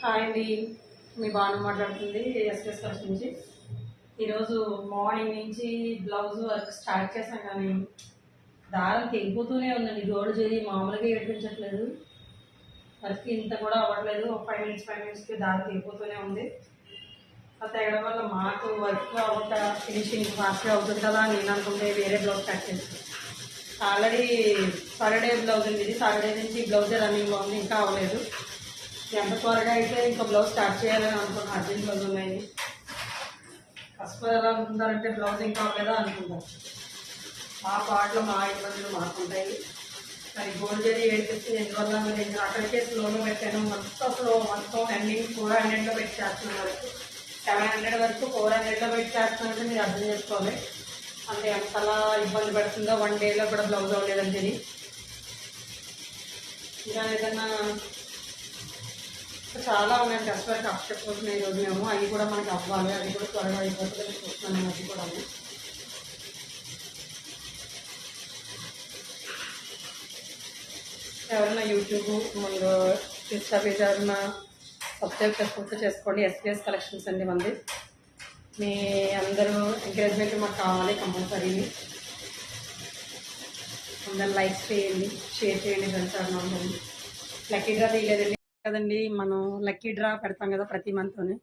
Hi అండి. మీ బాను మాట్లాడుతుంది SS calls నుంచి. ఈరోజు మార్నింగ్ నుంచి బ్లౌజ్ వర్క్ స్టార్ట్ చేశాను కానీ దారం తెగిపోతూనే ఉందండి. గోల్డ్ చేరి మామూలుగా ఏడిపించట్లేదు. వర్క్ ఇంత కూడా అవ్వట్లేదు. ఒక ఫైవ్ మినిట్స్ ఫైవ్ మినిట్స్కి దారం తెగిపోతూనే ఉంది. అది తెగడం వల్ల మాకు వర్క్ అవ్వక ఫినిషింగ్ ఫాస్ట్గా అవుతుంది కదా అని నేను అనుకుంటే వేరే బ్లౌజ్ కట్ చేస్తాను ఆల్రెడీ సాటర్డే బ్లౌజ్ ఉంది. ఇది సాటర్డే నుంచి బ్లౌజ్ రన్నింగ్లో ఉంది. ఇంకా అవ్వలేదు. ఎంత త్వరగా అయితే ఇంకా బ్లౌజ్ స్టార్ట్ చేయాలని అనుకున్న అర్జెంట్ బ్లౌజ్ ఉన్నాయి. కస్టమర్ ఎలా అనుకుంటారంటే బ్లౌజ్ ఇంకా కదా అనుకుంటారు మా పాటలు మా ఇబ్బందులు మాకుంటాయి. మరి గోల్డ్ జరీ ఏడిపిస్తే ఎందువల్ల మరి నేను అక్కడికే స్లోలో పెట్టాను. మొత్తం అసలు మొత్తం ఎండింగ్ ఫోర్ హండ్రెడ్లో పెట్టి చేస్తున్నాను వరకు. సెవెన్ హండ్రెడ్ వరకు ఫోర్ హండ్రెడ్లో పెట్టి చేస్తున్నానంటే మీరు అర్థం చేసుకోవాలి. అంటే ఎంతలా ఇబ్బంది పడుతుందో? వన్ డేలో కూడా బ్లౌజ్ అవ్వలేదని చెప్పి. ఇంకా ఏదన్నా చాలా ఉన్నాయి. కస్టమర్కి అప్పచెప్పుకుంటున్నాయి ఈరోజు మేము. అవి కూడా మనకి అవ్వాలి. అది కూడా త్వరగా అయిపోతుంది. చూస్తున్నాను. అది కూడా ఎవరైనా యూట్యూబ్ ముందు ఇన్స్టా పేజ్ ఎవరైనా సబ్స్క్రైబ్ చేసుకుంటే చేసుకోండి ఎస్పీఎస్ కలెక్షన్స్ అండి మంది. మీ అందరూ ఎంకరేజ్మెంట్ మాకు కావాలి కంపల్సరీ అందరు లైక్ చేయండి. షేర్ చేయండి ఫ్రెండ్స్ ఎవరైనా లక్కీగా తీయలేదండి కదండి మనం లక్కీ డ్రా పెడతాం కదా ప్రతి మంత్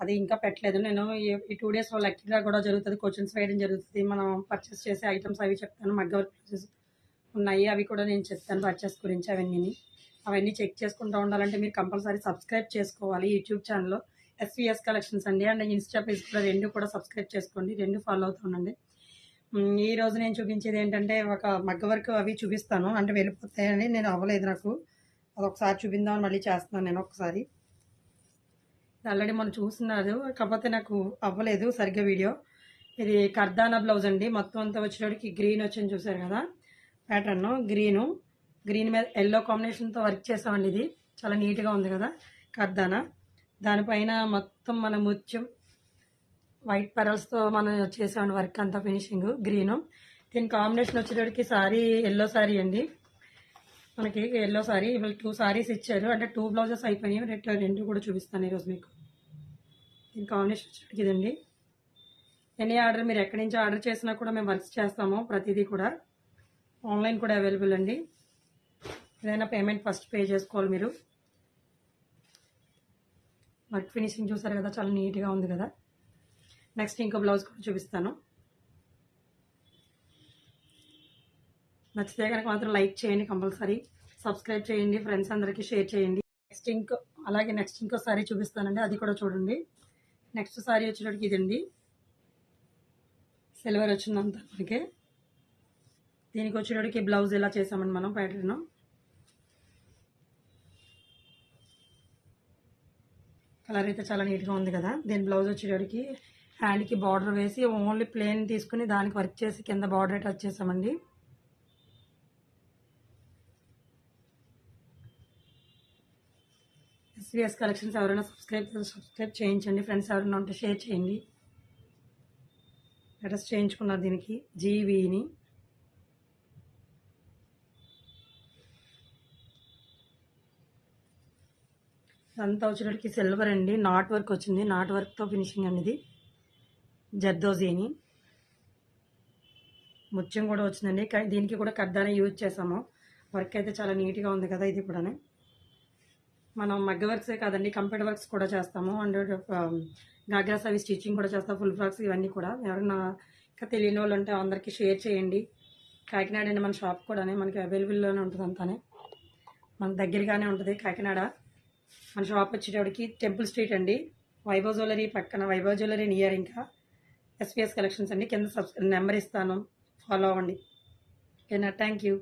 అది ఇంకా పెట్టలేదు. నేను ఈ- టూ డేస్లో లక్కీ డ్రా కూడా జరుగుతుంది క్వశ్చన్స్ వేయడం జరుగుతుంది. మనం పర్చేస్ చేసే ఐటమ్స్ అవి చెప్తాను మగ్గ వర్క్ ఉన్నాయి. అవి కూడా నేను చెప్తాను పర్చేస్ గురించి అవన్నీ అవన్నీ చెక్ చేసుకుంటూ ఉండాలంటే మీరు కంపల్సరీ సబ్స్క్రైబ్ చేసుకోవాలి యూట్యూబ్ ఛానల్లో ఎస్విఎస్ కలెక్షన్స్ అండి. అండ్ ఇన్స్టా పేజ్ కూడా రెండు కూడా సబ్స్క్రైబ్ చేసుకోండి. రెండు ఫాలో అవుతుండండి ఈ రోజు నేను చూపించేది ఏంటంటే ఒక మగ్గ వర్క్ అవి చూపిస్తాను. అంటే వెళ్ళిపోతాయని నేను అవ్వలేదు నాకు. అదొకసారి చూపిందామని మళ్ళీ చేస్తున్నాను నేను ఒకసారి. ఆల్రెడీ మనం చూస్తున్నారు కాకపోతే నాకు అవ్వలేదు సరిగ్గా వీడియో. ఇది కర్దానా బ్లౌజ్ అండి. మొత్తం అంతా వచ్చేటోడికి గ్రీన్ వచ్చింది చూసారు కదా? ప్యాటర్న్ గ్రీను గ్రీన్ మీద ఎల్లో కాంబినేషన్తో వర్క్ చేసామండి ఇది. చాలా నీట్గా ఉంది కదా కర్దానా. దానిపైన మొత్తం మన ముత్యం వైట్ పెరల్స్తో మనం చేసామండి వర్క్ అంతా ఫినిషింగ్ గ్రీను దీని కాంబినేషన్ వచ్చేటోడికి సారీ ఎల్లో సారీ అండి. మనకి ఎల్లో సారీ ఇవాళ టూ సారీస్ ఇచ్చారు. అంటే టూ బ్లౌజెస్ అయిపోయినాయి. రెండు రెండు కూడా చూపిస్తాను ఈరోజు మీకు. దీని కాంబినేషన్ వచ్చేటప్పటికి ఇదండి. ఎనీ ఆర్డర్ మీరు ఎక్కడి నుంచి ఆర్డర్ చేసినా కూడా మేము వర్క్స్ చేస్తాము ప్రతిదీ కూడా. ఆన్లైన్ కూడా అవైలబుల్ అండి. ఏదైనా పేమెంట్ ఫస్ట్ పే చేసుకోవాలి మీరు. వర్క్ ఫినిషింగ్ చూసారు కదా చాలా నీట్గా ఉంది కదా. నెక్స్ట్ ఇంకో బ్లౌజ్ కూడా చూపిస్తాను. నచ్చితే కనుక మాత్రం లైక్ చేయండి కంపల్సరీ. సబ్స్క్రైబ్ చేయండి ఫ్రెండ్స్ అందరికీ షేర్ చేయండి. నెక్స్ట్ ఇంకో అలాగే నెక్స్ట్ ఇంకో సారీ చూపిస్తానండి. అది కూడా చూడండి. నెక్స్ట్ సారీ వచ్చేటప్పటికి ఇదండి. సిల్వర్ వచ్చిందంత మనకి. దీనికి వచ్చేటప్పటికి బ్లౌజ్ ఎలా చేసామండి మనం ప్యాటర్న్. కలర్ అయితే చాలా నీట్గా ఉంది కదా. దీని బ్లౌజ్ వచ్చేటప్పటికి హ్యాండ్కి బార్డర్ వేసి ఓన్లీ ప్లేన్ తీసుకుని దానికి వర్క్ చేసి కింద బార్డర్ టచ్ చేసామండి. ఎస్విఎస్ కలెక్షన్స్ ఎవరైనా సబ్స్క్రైబ్ సబ్స్క్రైబ్ చేయించండి. ఫ్రెండ్స్ ఎవరైనా ఉంటే షేర్ చేయండి. అడ్రస్ చేయించుకున్నారు దీనికి జీవీని. అంతా వచ్చేటప్పటికి సిల్వర్ అండి. నాట్ వర్క్ వచ్చింది. నాట్ వర్క్తో ఫినిషింగ్ అనేది జర్దోజీని. ముత్యం కూడా వచ్చిందండి. దీనికి కూడా కడ్డానే యూజ్ చేసాము. వర్క్ అయితే చాలా నీట్గా ఉంది కదా ఇది కూడా మనం మగ్గ వర్క్సే కాదండి కంప్యూటర్ వర్క్స్ కూడా చేస్తాము. అండ్ గాగ్రాస్ um, అవి స్టిచ్చింగ్ కూడా చేస్తాం ఫుల్ ఫ్రాక్స్ ఇవన్నీ కూడా. ఎవరైనా ఇంకా తెలియని వాళ్ళు ఉంటే అందరికీ షేర్ చేయండి. కాకినాడ అండి మన షాప్ కూడానే మనకి అవైలబుల్లోనే ఉంటుంది అంతానే. మన దగ్గరగానే ఉంటుంది కాకినాడ. మన షాప్ వచ్చేటప్పటికి టెంపుల్ స్ట్రీట్ అండి. వైభవ్ జ్యువెలరీ పక్కన వైభవ్ జ్యువెలరీ నియర్ ఇంకా. ఎస్పీఎస్ కలెక్షన్స్ అండి. కింద సబ్స్క్రై నెంబర్ ఇస్తాను. ఫాలో అవ్వండి. ఓకేనా? Thank you